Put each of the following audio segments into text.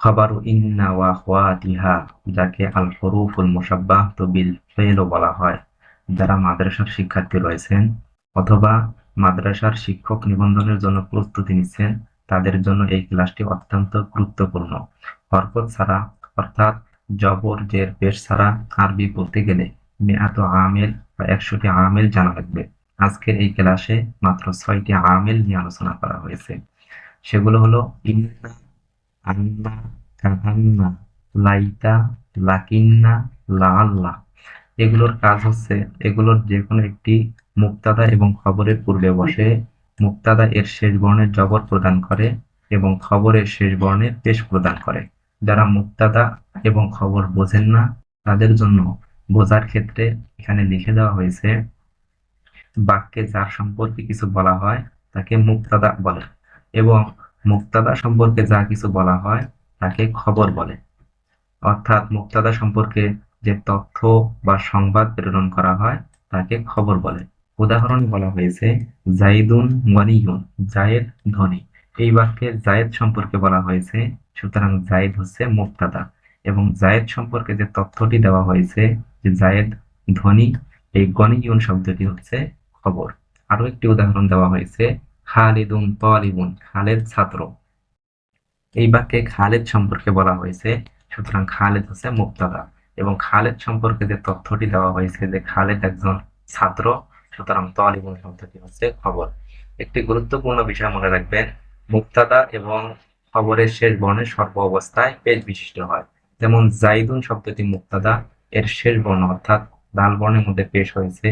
খবর ইন্না ওয়া খওয়াতিহা যাকে আল হরুফুল মুসাব্বাহ তো বিল ফেলও বলা হয়। যারা মাদ্রাসার শিক্ষার্থী রয়েছেন অথবা মাদ্রাসার শিক্ষক নিবন্ধনের জন্য প্রস্তুতি নিচ্ছেন, তাদের জন্য এই ক্লাসটি অত্যন্ত গুরুত্বপূর্ণ। হরকত ছাড়া, অর্থাৎ জবর, জের, পেশ ছাড়া আরবি বলতে গেলে মেয়াত আমেল বা একশোটি আমেল জানা লাগবে। আজকের এই ক্লাসে মাত্র ছয়টি আমেল নিয়ে আলোচনা করা হয়েছে। সেগুলো হলো ইন্না আন্না কাহান্না লাইতা, লাকিন্না, লাআল্লাহ। এগুলোর কাজ হচ্ছে এগুলোর যে কোনো একটি মুক্তাদা এবং খবরের পূর্বে বসে মুক্তাদা এর শেষ বর্ণের জবর প্রদান করে এবং খবরের শেষ বর্ণের পেশ প্রদান করে। যারা মুক্তাদা এবং খবর বোঝেন না, তাদের জন্য বোঝার ক্ষেত্রে এখানে লিখে দেওয়া হয়েছে, বাক্যে যার সম্পর্কে কিছু বলা হয় তাকে মুক্তাদা বলে। এবং মুক্তাদা সম্পর্কে যা কিছু বলা হয়, তাকে খবর বলে। অর্থাৎ মুক্তাদা সম্পর্কে যে তথ্য বা সংবাদ প্রেরণ করা হয়, তাকে খবর বলে। উদাহরণ বলা হয়েছে, জাইদুন গনিয়ুন জায়েদ ধনী। এই বাক্যে জায়েদ সম্পর্কে বলা হয়েছে, সুতরাং জায়েদ হচ্ছে মুক্তাদা। এবং জায়েদ সম্পর্কে যে তথ্যটি দেওয়া হয়েছে, যে জায়েদ ধনী, এই গনিয়ুন শব্দটি হচ্ছে খবর। আরও একটি উদাহরণ দেওয়া হয়েছে খালিদুন তালিবুন, খালেদ ছাত্র। এই বাক্যে খালেদ সম্পর্কে বলা হয়েছে, সুতরাং খালেদ হচ্ছে মুক্তাদা এবং খালেদ সম্পর্কে যে তথ্যটি দেওয়া হয়েছে যে খালেদ একজন ছাত্র, সুতরাং তালিবুন শব্দটি হচ্ছে খবর। একটি গুরুত্বপূর্ণ বিষয় মনে রাখবেন, মুক্তাদা এবং খবরের শেষ বর্ণের সর্ব অবস্থায় পেজ বিশিষ্ট হয়। যেমন জাইদুন শব্দটি মুক্তাদা, এর শেষ বর্ণ অর্থাৎ দাল বর্ণের মধ্যে পেশ হয়েছে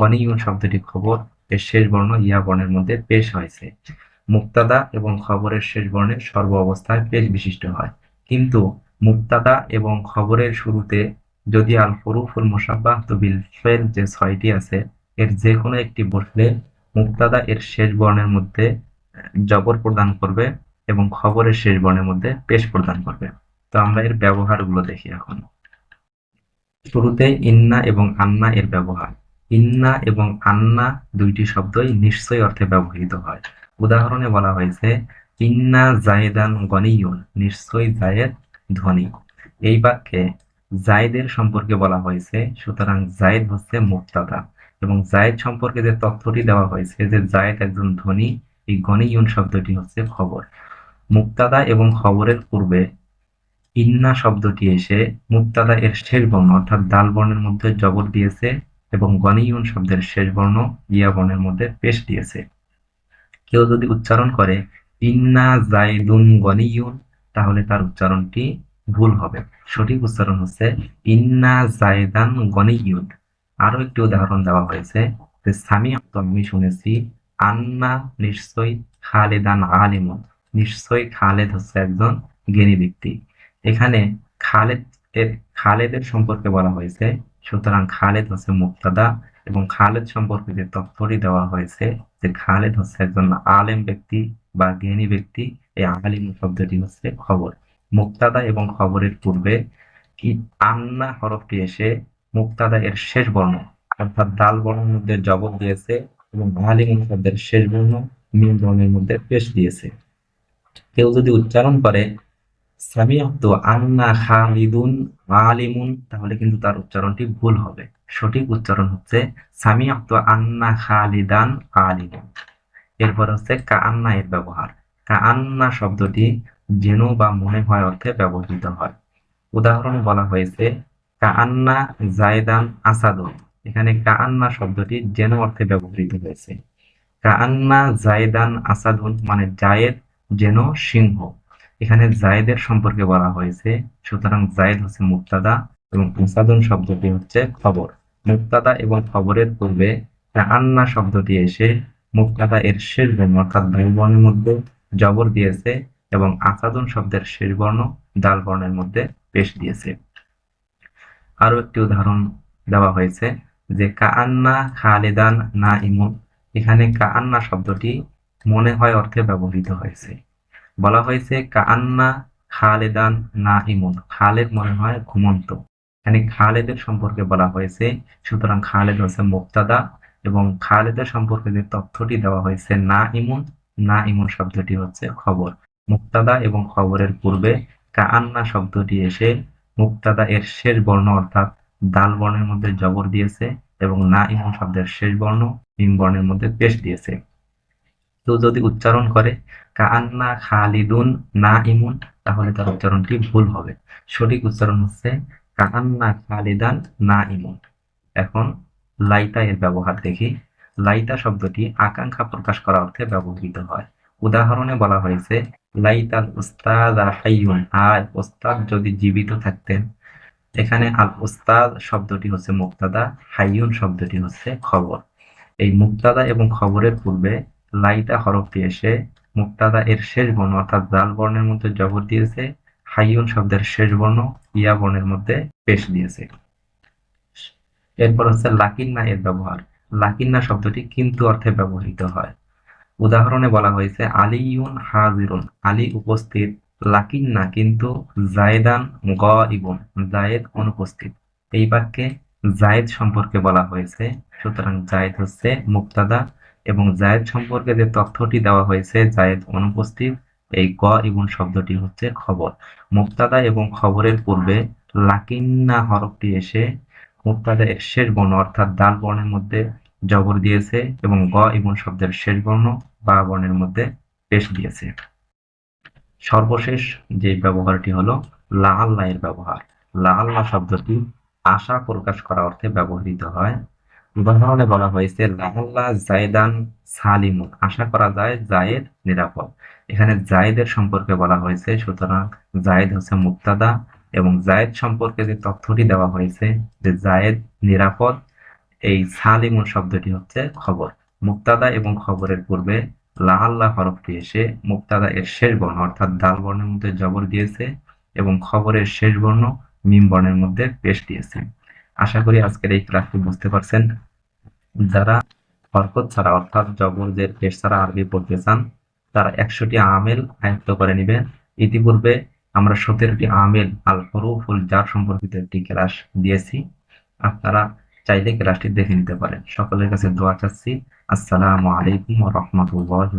গনিয়ুন শব্দটি খবর এর শেষ বর্ণ ইয়া বর্ণের মধ্যে পেশ হয়েছে। মুক্তাদা এবং খবরের শেষ বর্ণের সর্ব অবস্থায় পেশ বিশিষ্ট হয়। কিন্তু মুক্তাদা এবং খবরের শুরুতে যদি আল ফরুফুল মুসাব্বাহ বিল ফেল যে ছয়টি আছে, এর যে কোনো একটি বসলে মুক্তাদা এর শেষ বর্ণের মধ্যে জবর প্রদান করবে এবং খবরের শেষ বর্ণের মধ্যে পেশ প্রদান করবে। তো আমরা এর ব্যবহারগুলো দেখি এখন। শুরুতে ইন্না এবং আন্না এর ব্যবহার। ইন্না এবং আন্না দুইটি শব্দই নিশ্চয় অর্থে ব্যবহৃত হয়। উদাহরণে বলা হয়েছে, ইন্না জায়েদান গনিয়ুন নিশ্চয় জায়েদ ধনী এই বাক্যে জায়েদের সম্পর্কে বলা হয়েছে, সুতরাং জায়েদ হচ্ছে মুক্তাদা। এবং জায়েদ সম্পর্কে যে তথ্যটি দেওয়া হয়েছে যে জায়েদ একজন ধনী, এই গনিয়ুন শব্দটি হচ্ছে খবর। মুক্তাদা এবং খবরের পূর্বে ইন্না শব্দটি এসে মুক্তাদা এর শেষ বর্ণ অর্থাৎ দাল বর্ণের মধ্যে জবর দিয়েছে এবং গনিয়ুন শব্দের শেষ বর্ণ ইয়া বর্ণের মধ্যে পেশ দিয়েছে। কেউ যদি উচ্চারণ করে, ইন্না জাইদুন গনিয়ুন তাহলে তার উচ্চারণটি ভুল হবে। সঠিক উচ্চারণ হচ্ছে, ইন্না জায়দান গনিয়ুন আরও একটি উদাহরণ দেওয়া হয়েছে, যে সামি আমি শুনেছি, আন্না নিশ্চয়ই খালেদান আলিমুন নিশ্চয়ই খালেদ হচ্ছে একজন জ্ঞানী ব্যক্তি। এখানে খালেদ এর খালেদের সম্পর্কে বলা হয়েছে সুতরাং খালেদ হচ্ছে মুক্তাদা এবং খালেদ সম্পর্কে যে তথ্যটি দেওয়া হয়েছে যে খালেদ হচ্ছে একজন আলেম ব্যক্তি বা জ্ঞানী ব্যক্তি, এই আলিম শব্দটি হচ্ছে খবর। মুক্তাদা এবং খবরের পূর্বে কি আন্না হরফটি এসে মুক্তাদা এর শেষ বর্ণ, অর্থাৎ দাল বর্ণের মধ্যে জবর দিয়েছে এবং আলিম শব্দের শেষ বর্ণ মিম বর্ণের মধ্যে পেশ দিয়েছে। কেউ যদি উচ্চারণ করে সামিয়াতু আন্না খালিদুন আলিমুন, তাহলে কিন্তু তার উচ্চারণটি ভুল হবে। সঠিক উচ্চারণ হচ্ছে সামিয়াতু আন্না খালিদান আলিমুন। এরপর হচ্ছে কাআন্না এর ব্যবহার। কাআন্না শব্দটি যেন বা মনে হয় অর্থে ব্যবহৃত হয়। উদাহরণ বলা হয়েছে, কাআন্না জায়দান আসাদুন। এখানে কাআন্না শব্দটি যেন অর্থে ব্যবহৃত হয়েছে। কাআন্না জায়দান আসাদুন মানে জায়েদ যেন সিংহ। এখানে জায়েদের সম্পর্কে বলা হয়েছে, সুতরাং জায়েদ হচ্ছে মুক্তাদা এবং আসাদুন শব্দটি হচ্ছে খবর। মুক্তাদা এবং খবরের পূর্বে কাআন্না শব্দটি এসে মুক্তাদা এর শেষ বর্ণ অর্থাৎ বায়ু বর্ণের মধ্যে জবর দিয়েছে এবং আসাদুন শব্দের শেষ বর্ণ দাল বর্ণের মধ্যে পেশ দিয়েছে। আরও একটি উদাহরণ দেওয়া হয়েছে যে কাআন্না খালেদান না ইমুন এখানে কাআন্না শব্দটি মনে হয় অর্থে ব্যবহৃত হয়েছে। বলা হয়েছে, কাআন্না খালেদান না ইমুন খালেদ মনে হয় ঘুমন্ত। এখানে খালেদের সম্পর্কে বলা হয়েছে, সুতরাং খালেদ হচ্ছে মুক্তাদা এবং খালেদের সম্পর্কে যে তথ্যটি দেওয়া হয়েছে না ইমুন না ইমুন শব্দটি হচ্ছে খবর। মুক্তাদা এবং খবরের পূর্বে কাআন্না শব্দটি এসে মুক্তাদা এর শেষ বর্ণ অর্থাৎ দাল বর্ণের মধ্যে জবর দিয়েছে এবং না ইমন শব্দের শেষ বর্ণ মিম বর্ণের মধ্যে পেশ দিয়েছে। কেউ যদি উচ্চারণ করে, কাআন্না খালিদুন না ইমুন তাহলে তার উচ্চারণটি ভুল হবে। সঠিক উচ্চারণ হচ্ছে, কাআন্না খালিদান না ইমুন এখন লাইতা এর ব্যবহার দেখি। লাইতা শব্দটি আকাঙ্ক্ষা প্রকাশ করা অর্থে ব্যবহৃত হয়। উদাহরণে বলা হয়েছে, লাইতাল উস্তাদ হাইয়ুন আর ওস্তাদ যদি জীবিত থাকতেন এখানে আল উস্তাদ শব্দটি হচ্ছে মুক্তাদা, হাইয়ুন শব্দটি হচ্ছে খবর। এই মুক্তাদা এবং খবরের পূর্বে লাইতা হরফটি এসে মুক্তাদা এর শেষ বর্ণ অর্থাৎ জাল বর্ণের মধ্যে জবর দিয়েছে, হাইয়ুন শব্দের শেষ বর্ণ ইয়া বর্ণের মধ্যে পেশ দিয়েছে। এরপর হচ্ছে লাকিন্না এর ব্যবহার। লাকিন্না শব্দটি কিন্তু অর্থে ব্যবহৃত হয়। উদাহরণে বলা হয়েছে আলী আলিউন হাজিরুন। আলী উপস্থিত, লাকিন্না কিন্তু জায়দান গ ইবন জায়েদ অনুপস্থিত। এই বাক্যে জায়েদ সম্পর্কে বলা হয়েছে, সুতরাং জায়েদ হচ্ছে মুক্তাদা এবং জায়েদ সম্পর্কে যে তথ্যটি দেওয়া হয়েছে, জায়েদ অনুপস্থিত, এই গ ইবন শব্দটি হচ্ছে খবর। মুক্তাদা এবং খবরের পূর্বে লাকিন্না হরফটি এসে মুক্তাদা এর শেষ বর্ণ অর্থাৎ দাল বর্ণের মধ্যে জবর দিয়েছে এবং গ ইবন শব্দের শেষ বর্ণ বা বর্ণের মধ্যে পেশ দিয়েছে। সর্বশেষ যে ব্যবহারটি হলো লাআল্লাহ এর ব্যবহার। লাআল্লাহ শব্দটি আশা প্রকাশ করা অর্থে ব্যবহৃত হয়। উদাহরণে বলা হয়েছে লাআল্লাহ জায়দান সালিমুন আশা করা যায় জায়েদ নিরাপদ। এখানে জায়েদের সম্পর্কে বলা হয়েছে, সুতরাং জায়েদ হচ্ছে মুক্তাদা এবং জায়েদ সম্পর্কে যে তথ্যটি দেওয়া হয়েছে যে জায়েদ নিরাপদ, এই সালিমুন শব্দটি হচ্ছে খবর। মুক্তাদা এবং খবরের পূর্বে লাআল্লাহ হরফটি এসে মুক্তাদা এর শেষ বর্ণ, অর্থাৎ দাল বর্ণের মধ্যে জবর দিয়েছে এবং খবরের শেষ বর্ণ মিম বর্ণের মধ্যে পেশ দিয়েছে। আশা করি আজকের এই ক্লাসটি বুঝতে পারছেন। যারা হরকত ছাড়া, অর্থাৎ জবরদের পেশ ছাড়া আরবি পড়তে চান, তারা একশোটি আমেল আয়ত্ত করে নেবেন। ইতিপূর্বে আমরা সতেরোটি আমেল আল হরুফুল জার সম্পর্কিত একটি ক্লাস দিয়েছি। আপনারা চাইলে ক্লাসটি দেখে নিতে পারেন। সকলের কাছে দোয়া চাচ্ছি। আসসালামু আলাইকুম রাহমাতুল্লাহি